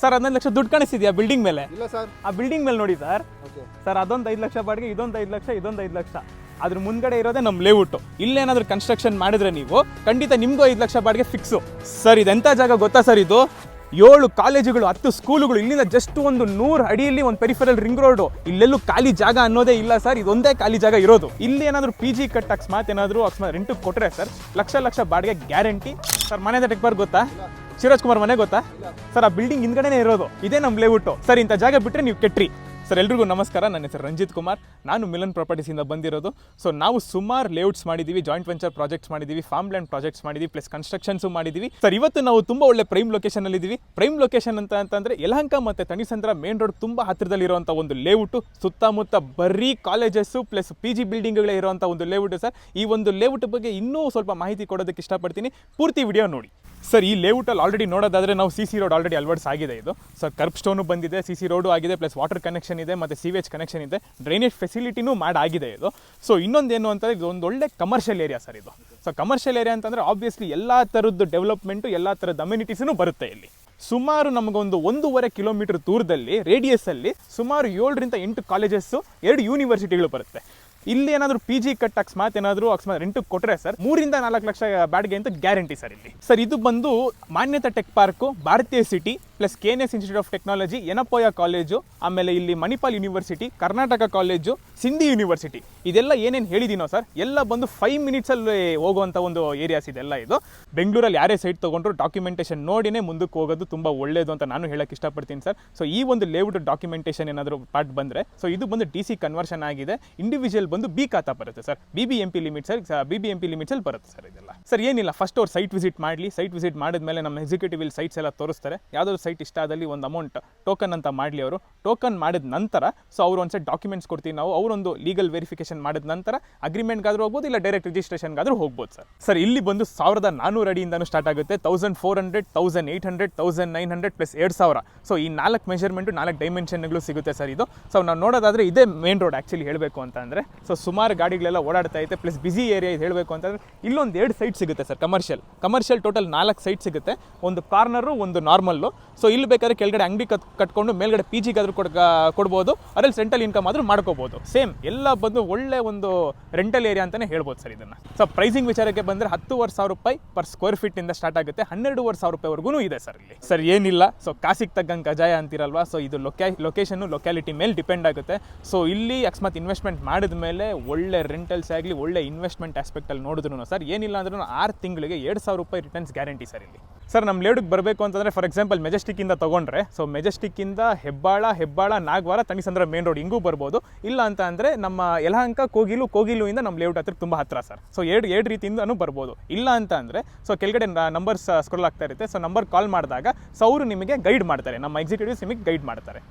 Sir ಹದಿನೈದು ಲಕ್ಷ ದುಡ್ಡು ಕಾಣಿಸ್ತಿದ್ಯಾ building ಮೇಲೆ? ಇಲ್ಲ ಸರ್ ಆ ಬಿಲ್ಡಿಂಗ್ ಮೇಲೆ ನೋಡಿ ಸರ್ ಸರ್ ಅದೊಂದು ಐದು ಲಕ್ಷ ಬಾಡಿಗೆ ಇದೊಂದು ಐದು ಲಕ್ಷ ಇದೊಂದು ಐದು ಲಕ್ಷ. ಅದ್ರ ಮುಂದ್ಗಡೆ ಇರೋದೇ ನಮ್ಮ ಲೇಔಟು ಇಲ್ಲೇನಾದ್ರೂ ಕನ್ಸ್ಟ್ರಕ್ಷನ್ ಮಾಡಿದ್ರೆ ನೀವು ಖಂಡಿತ ನಿಮಗೂ ಐದು ಲಕ್ಷ ಬಾಡಿಗೆ ಫಿಕ್ಸು ಸರ್ ಇದೆಂಥ ಜಾಗ ಗೊತ್ತಾ ಸರ್ ಇದು? ಏಳು ಕಾಲೇಜುಗಳು ಹತ್ತು ಸ್ಕೂಲುಗಳು ಇಲ್ಲಿಂದ ಜಸ್ಟ್ ಒಂದು ನೂರು ಅಡಿಯಲ್ಲಿ ಒಂದು ಪೆರಿಫೆರಲ್ ರಿಂಗ್ ರೋಡು ಇಲ್ಲೆಲ್ಲೂ ಖಾಲಿ ಜಾಗ ಅನ್ನೋದೇ ಇಲ್ಲ ಸರ್ ಇದೊಂದೇ ಖಾಲಿ ಜಾಗ ಇರೋದು. ಇಲ್ಲಿ ಏನಾದರೂ ಪಿ ಜಿ ಕಟ್ ಅಕಸ್ಮಾತ್ ಏನಾದರೂ ಅಕಸ್ಮಾತ್ ರೆಂಟಿಗೆ ಕೊಟ್ಟರೆ ಸರ್ ಲಕ್ಷ ಲಕ್ಷ ಬಾಡಿಗೆ ಗ್ಯಾರಂಟಿ ಸರ್ ಮನೆ ಟೆಕ್ ಬಾರ್ ಗೊತ್ತಾ? ಶಿವರಾಜ್ ಕುಮಾರ್ ಮನೆ ಗೊತ್ತಾ? ಸರ್, ಆ ಬಿಲ್ಡಿಂಗ್ ಹಿಂದ್ಗಡೆನೇ ಇರೋದು. ಇದೇ ನಮ್ಮ ಲೇಔಟು. ಸರ್, ಇಂಥ ಜಾಗ ಬಿಟ್ಟರೆ ನೀವು ಕೆಟ್ರಿ. ಸರ್, ಎಲ್ರಿಗೂ ನಮಸ್ಕಾರ. ನನ್ನ ಹೆಸರು ರಂಜಿತ್ ಕುಮಾರ್. ನಾನು ಮಿಲನ್ ಪ್ರಾಪರ್ಟೀಸಿಂದ ಬಂದಿರೋದು. ಸೊ ನಾವು ಸುಮಾರು ಲೇಔಟ್ಸ್ ಮಾಡಿದ್ದೀವಿ ಜಾಯಿಂಟ್ ವೆಂಚರ್ ಪ್ರಾಜೆಕ್ಟ್ಸ್ ಮಾಡಿದ್ದೀವಿ ಫಾರ್ಮ್ ಲ್ಯಾಂಡ್ ಪ್ರಾಜೆಕ್ಟ್ಸ್ ಮಾಡಿದ್ದೀವಿ ಪ್ಲಸ್ ಕನ್ಸ್ಟ್ರಕ್ಷನ್ಸು ಮಾಡಿದ್ದೀವಿ ಸರ್ ಇವತ್ತು ನಾವು ತುಂಬ ಒಳ್ಳೆ ಪ್ರೈಮ್ ಲೊಕೇಶನ್ ಇದ್ದೀವಿ ಪ್ರೈಮ್ ಲೊಕೇಶನ್ ಅಂತ ಅಂತಂದರೆ ಯಲಹಂಕ ಮತ್ತು ತಣಿಸಂದ್ರ ಮೇನ್ ರೋಡ್ ತುಂಬ ಹತ್ತಿರದಲ್ಲಿರುವಂಥ ಒಂದು ಲೇಔಟು. ಸುತ್ತಮುತ್ತ ಬರೀ ಕಾಲೇಜಸ್ಸು ಪ್ಲಸ್ ಪಿ ಜಿ ಬಿಲ್ಡಿಂಗ್ಗಳೇ ಇರುವಂಥ ಒಂದು ಲೇಔಟ್ ಸರ್ ಈ ಒಂದು ಲೇಔಟ್ ಬಗ್ಗೆ ಇನ್ನೂ ಸ್ವಲ್ಪ ಮಾಹಿತಿ ಕೊಡೋದಕ್ಕೆ ಇಷ್ಟಪಡ್ತೀನಿ. ಪೂರ್ತಿ ವಿಡಿಯೋ ನೋಡಿ. ಸರ್, ಈ ಲೇಔಟಲ್ಲಿ ಆಲ್ರೆಡಿ ನೋಡೋದಾದರೆ ನಾವು ಸಿ ಸಿ ರೋಡ್ ಆಲ್ರೆಡಿ ಅಲ್ವರ್ಡ್ಸ್ ಆಗಿದೆ ಇದು. ಸರ್ ಕರ್ಪ್ ಸ್ಟೋನು ಬಂದಿದೆ ಸಿ ಸಿ ರೋಡು ಆಗಿದೆ ಪ್ಲಸ್ ವಾಟರ್ ಕನೆಕ್ಷನ್ ಇದೆ, ಮತ್ತು ಸಿವೇಜ್ ಕನೆಕ್ಷನ್ ಇದೆ. ಡ್ರೈನೇಜ್ ಫೆಸಿಲಿಟಿನೂ ಮಾಡಾಗಿದೆ ಇದು. ಸೊ ಇನ್ನೊಂದೇನು ಅಂತಂದರೆ, ಇದು ಒಂದು ಒಳ್ಳೆ ಕಮರ್ಷಿಯಲ್ ಏರಿಯಾ ಸರ್ ಇದು. ಸೊ ಕಮರ್ಷಿಯಲ್ ಏರಿಯಾ ಅಂತಂದರೆ ಆಬ್ವಿಯಸ್ಲಿ ಎಲ್ಲ ಥರದ್ದು ಡೆವಲಪ್ಮೆಂಟು ಎಲ್ಲ ಥರದ ಅಮ್ಯುನಿಟೀಸೂ ಬರುತ್ತೆ ಇಲ್ಲಿ. ಸುಮಾರು ನಮಗೊಂದು ಒಂದೂವರೆ ಕಿಲೋಮೀಟರ್ ದೂರದಲ್ಲಿ ರೇಡಿಯಸ್ಸಲ್ಲಿ ಸುಮಾರು ಏಳರಿಂದ ಎಂಟು ಕಾಲೇಜಸ್ಸು ಎರಡು ಯೂನಿವರ್ಸಿಟಿಗಳು ಬರುತ್ತೆ. ಇಲ್ಲಿ ಏನಾದರೂ ಪಿ ಜಿ ಕಟ್ ಅಕಸ್ಮಾತ್ ಏನಾದರೂ ಅಕಸ್ಮಾತ್ ರೆಂಟ್ ಕೊಟ್ಟರೆ ಸರ್ ಮೂರಿಂದ ನಾಲ್ಕು ಲಕ್ಷ ಬಾಡಿಗೆ ಅಂತ ಗ್ಯಾರಂಟಿ ಸರ್ ಇಲ್ಲಿ. ಸರ್ ಇದು ಬಂದು Manyata Tech Park Bharatiya City plus K N S Institute of Technology Yenepoya College ಆಮೇಲೆ ಇಲ್ಲಿ Manipal University Karnataka College Sindhi University ಇದೆಲ್ಲ ಏನೇನು ಹೇಳಿದ್ದೀನೋ ಸರ್ ಎಲ್ಲ ಬಂದು ಫೈವ್ ಮಿನಿಟ್ಸಲ್ಲಿ ಹೋಗುವಂಥ ಒಂದು ಏರಿಯಾಸ್ ಇದೆಲ್ಲ ಇದು. ಬೆಂಗಳೂರಲ್ಲಿ ಯಾರೇ ಸೈಟ್ ತೊಗೊಂಡ್ರು ಡಾಕ್ಯುಮೆಂಟೇಷನ್ ನೋಡಿನೇ ಮುಂದಕ್ಕೆ ಹೋಗೋದು ತುಂಬ ಒಳ್ಳೆಯದು ಅಂತ ನಾನು ಹೇಳಕ್ಕೆ ಇಷ್ಟಪಡ್ತೀನಿ ಸರ್ ಸೊ ಈ ಒಂದು ಲೇಔಟ್ ಡಾಕ್ಯುಮೆಂಟೇಷನ್ ಏನಾದರೂ ಪಾರ್ಟ್ ಬಂದರೆ ಸೊ ಇದು ಬಂದು ಡಿ ಸಿ ಕನ್ವರ್ಷನ್ ಆಗಿದೆ. ಇಂಡಿವಿಜುವಲ್ ಬಂದು ಬಿ ಖಾತಾ ಬರುತ್ತೆ sir B B M P limit sir B B M P ಲಿಮಿಟ್ಸಲ್ಲಿ ಬರುತ್ತೆ ಸರ್ ಇದೆಲ್ಲ. ಸರ್ ಏನಿಲ್ಲ ಫಸ್ಟ್ ಅವ್ರು ಸೈಟ್ ವಿಸಿಟ್ ಮಾಡಲಿ. ಸೈಟ್ ವಿಸಿಟ್ ಮಾಡಿದ್ಮೇಲೆ ನಮ್ಮ ಎಕ್ಸಿಕ್ಯೂಟಿವ್ ಇಲ್ಲಿ ಸೈಟ್ಸ್ ಎಲ್ಲ ತೋರಿಸ್ತಾರೆ. ಯಾವುದಾದ್ರು ಸೈಟ್ ಇಷ್ಟ ಆದಲ್ಲಿ ಒಂದು ಅಮೌಂಟ್ ಟೋಕನ್ ಅಂತ ಮಾಡಲಿ ಅವರು. ಟೋಕನ್ ಮಾಡಿದ ನಂತರ ಸೊ ಅವ್ರು ಒಂದು ಸೆಟ್ ಡಾಕ್ಯುಮೆಂಟ್ಸ್ ಕೊಡ್ತೀವಿ ನಾವು, ಅವರೊಂದು ಲೀಗಲ್ ವೆರಿಫಿಕೇಶನ್ ಮಾಡಿದ ನಂತರ ಅಗ್ರಿಮೆಂಟ್ಗಾದರೂ ಹೋಗ್ಬೋದು, ಇಲ್ಲ ಡೈರೆಕ್ಟ್ ರಿಜಿಸ್ಟ್ರೇಷನ್ಗಾದರೂ ಹೋಗ್ಬೋದು ಸರ್. ಸರ್ ಇಲ್ಲಿ ಬಂದು ಸಾವಿರದ ನಾನ್ನೂರು ಅಡಿಯಿಂದನೂ ಸ್ಟಾರ್ಟ್ ಆಗುತ್ತೆ. Thousand four hundred thousand eight hundred thousand nine hundred plus ಎರಡು ಸಾವಿರ. ಸೊ ಈ ನಾಲ್ಕು ಮೆಷರ್ಮೆಂಟು ನಾಲ್ಕು ಡೈಮೆನ್ಷನ್ಗಳು ಸಿಗುತ್ತೆ ಸರ್ ಇದು. ಸೊ ನಾವು ನೋಡೋದಾದ್ರೆ ಇದೇ ಮೇನ್ ರೋಡ್ ಆ್ಯಕ್ಚುಲಿ ಹೇಳಬೇಕು ಅಂತಂದರೆ ಸೊ ಸುಮಾರು ಗಾಡಿಗಳೆಲ್ಲ ಓಡಾಡ್ತಾ ಇದೆ ಪ್ಲಸ್ ಬಿಸಿ ಏರಿಯಾ ಇದು ಹೇಳಬೇಕು ಅಂತಂದರೆ ಇಲ್ಲೊಂದು ಎರಡು ಸೈಟ್ ಸಿಗುತ್ತೆ ಸರ್ ಕಮರ್ಷಿಯಲ್ ಕಮರ್ಷಿಯಲ್ ಟೋಟಲ್ ನಾಲ್ಕು ಸೈಟ್ ಸಿಗುತ್ತೆ. ಒಂದು ಕಾರ್ನರು ಒಂದು ನಾರ್ಮಲ್ಲು ಸೊ ಇಲ್ಲಿ ಬೇಕಾದ್ರೆ ಕೆಳಗಡೆ ಅಂಗಡಿ ಕತ್ ಕಟ್ಕೊಂಡು ಮೇಲ್ಗಡೆ ಪಿ ಜಿಗಾದ್ರೂ ಕೊಡ್ ಕೊಡ್ಬೋದು. ಅದ್ರಲ್ಲಿ ಸೆಂಟ್ರಲ್ ಇನ್ಕಮ್ ಆದರೂ ಮಾಡ್ಕೋಬೋದು. ಸೇಮ್ ಎಲ್ಲ ಬಂದು ಒಳ್ಳೆ ಒಂದು ರೆಂಟಲ್ ಏರಿಯಾ ಅಂತಲೇ ಹೇಳ್ಬೋದು ಸರ್ ಇದನ್ನು. ಸೊ ಪ್ರೈಸಿಂಗ್ ವಿಚಾರಕ್ಕೆ ಬಂದರೆ ಹತ್ತುವರೆ ಸಾವಿರ ರೂಪಾಯಿ ಪರ್ ಸ್ಕ್ವೇರ್ ಫೀಟ್ ಇಂದ ಸ್ಟಾರ್ಟ್ ಆಗುತ್ತೆ. ಹನ್ನೆರಡುವರೆ ಸಾವಿರ ರೂಪಾಯಿವರೆಗೂ ಇದೆ ಸರ್ ಇಲ್ಲಿ. ಸರ್, ಏನಿಲ್ಲ. ಸೊ ಕಾಸಿಗೆ ತಗ್ಗಂಗೆ ಕಜಾಯ ಅಂತಿರಲ್ವಾ? ಸೊ ಇದು ಲೊಕ್ಯಾ ಲೊಕೇಶನ್ನು ಲೊಕ್ಯಾಲಿಟಿ ಮೇಲೆ ಡಿಪೆಂಡ್ ಆಗುತ್ತೆ. ಸೊ ಇಲ್ಲಿ ಅಕಸ್ಮಾತ್ ಇನ್ವೆಸ್ಟ್ಮೆಂಟ್ ಮಾಡಿದ ಮೇಲೆ ಒಳ್ಳೆ ರೆಂಟಲ್ಸ್ ಆಗಲಿ, ಒಳ್ಳೆ ಇನ್ವೆಸ್ಟ್ಮೆಂಟ್ ಆಸ್ಪೆಕ್ಟಲ್ಲಿ ನೋಡಿದ್ರು ಸರ್ ಏನಿಲ್ಲ ಅಂದ್ರೂ ಆರು ತಿಂಗಳಿಗೆ ಎರಡು ಸಾವಿರ ರೂಪಾಯಿ ರಿಟರ್ನ್ಸ್ ಗ್ಯಾರಂಟಿ ಸರ್ ಇಲ್ಲಿ. ಸರ್ ನಮ್ಮ ಲೇಔಟ್ಗೆ ಬರಬೇಕು ಅಂತಂದರೆ ಫಾರ್ ಎಕ್ಸಾಂಪಲ್ ಮೆಜೆಸ್ಟಿಕ್ಕಿಂದ ತೊಗೊಂಡ್ರೆ ಸೊ ಮೆಜೆಸ್ಟಿಕ್ಕಿಂದ ಹೆಬ್ಬಾಳ ಹೆಬ್ಬಾಳ, ನಾಗವಾರ, ತಣಿಸಂದ್ರ ಮೇನ್ ರೋಡ್ ಹಿಂಗೂ ಬರ್ಬೋದು. ಇಲ್ಲ ಅಂತ ಅಂದರೆ, ನಮ್ಮ ಯಲಹಂಕ, ಕೋಗಿಲು ಕೋಗಿಲುಯಿಂದ ನಮ್ಮ ಲೇಔಟ್ ಹತ್ರ ತುಂಬ ಹತ್ರ ಸರ್ ಸೊ ಎರಡು ಎರಡು ರೀತಿಯಿಂದನೂ ಬರ್ಬೋದು. ಇಲ್ಲ ಅಂತ ಅಂದರೆ ಸೊ ಕೆಳಗಡೆ ನಂಬರ್ಸ್ ಸ್ಕ್ರೋಲ್ ಆಗ್ತಾ ಇರುತ್ತೆ. ಸೊ ನಂಬರ್ ಕಾಲ್ ಮಾಡಿದಾಗ ಸೊ ಅವರು ನಿಮಗೆ ಗೈಡ್ ಮಾಡ್ತಾರೆ. ನಮ್ಮ ಎಕ್ಸಿಕ್ಯೂಟಿವ್ಸ್ ನಿಮಗೆ ಗೈಡ್ ಮಾಡ್ತಾರೆ.